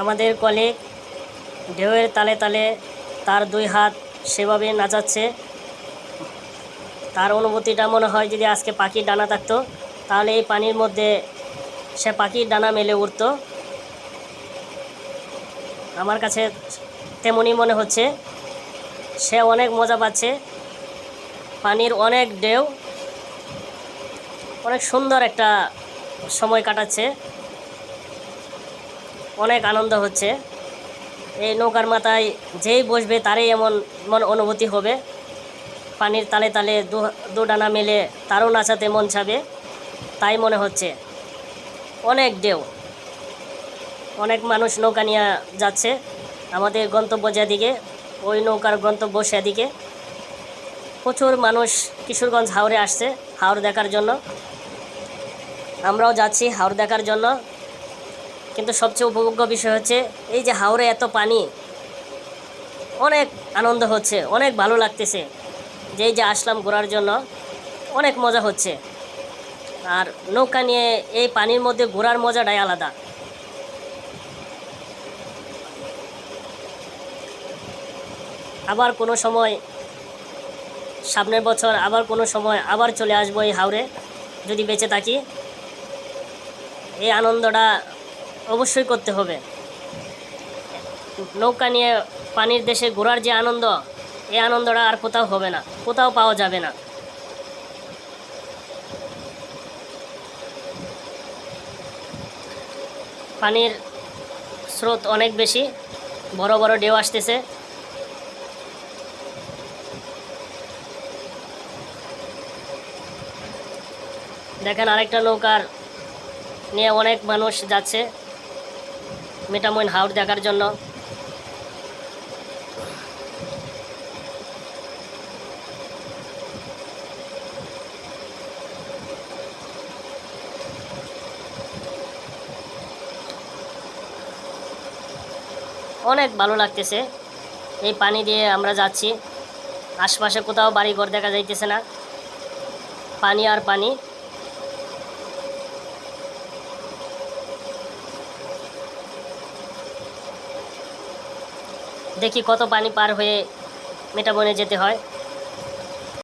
আমাদের কলিগ ঢেউয়ের তালে তালে তার দুই হাত সেভাবে নাচাচ্ছে। তার অনুভূতিটা মনে হয় যদি আজকে পাখির ডানা থাকতো, তাহলে এই পানির মধ্যে সে পাখির ডানা মেলে উঠতো। আমার কাছে তেমনই মনে হচ্ছে, সে অনেক মজা পাচ্ছে। পানির অনেক ঢেউ, অনেক সুন্দর একটা সময় কাটাচ্ছে। অনেক আনন্দ হচ্ছে। এই নৌকার মাথায় যেই বসবে তারই এমন মন অনুভূতি হবে। পানির তালে তালে দু ডানা মেলে তারও নাচাতে মন ছাবে তাই মনে হচ্ছে। অনেক ঢেউ। অনেক মানুষ নৌকা নিয়ে যাচ্ছে। আমাদের গন্তব্য যেদিকে, ওই নৌকার গন্তব্য সেদিকে। প্রচুর মানুষ কিশোরগঞ্জ হাওড়ে আসছে হাওড় দেখার জন্য। আমরাও যাচ্ছি হাওড় দেখার জন্য। কিন্তু সবচেয়ে উপভোগ্য বিষয় হচ্ছে এই যে হাওড়ে এত পানি, অনেক আনন্দ হচ্ছে, অনেক ভালো লাগতেছে। যে এই যে আসলাম ঘোরার জন্য, অনেক মজা হচ্ছে। আর নৌকা নিয়ে এই পানির মধ্যে ঘোরার মজাটাই আলাদা। আবার কোনো সময়, সামনের বছর আবার কোনো সময় আবার চলে আসব এই হাওড়ে যদি বেঁচে থাকি। এই আনন্দটা অবশ্যই করতে হবে। নৌকা নিয়ে পানির দেশে ঘোরার যে আনন্দ, এই আনন্দটা আর কোথাও হবে না, কোথাও পাওয়া যাবে না। পানির স্রোত অনেক বেশি, বড় বড় ঢেউ আসতেছে। দেখেন আরেকটা নৌকার নিয়ে অনেক মানুষ যাচ্ছে। মেটামইন হাওড় দেখার জন্য। অনেক ভালো লাগতেছে। এই পানি দিয়ে আমরা যাচ্ছি। আশপাশে কোথাও বাড়ি ঘর দেখা যাইতেছে না। পানি আর পানি। দেখি কত পানি পার হয়ে মেটাবনে যেতে হয়।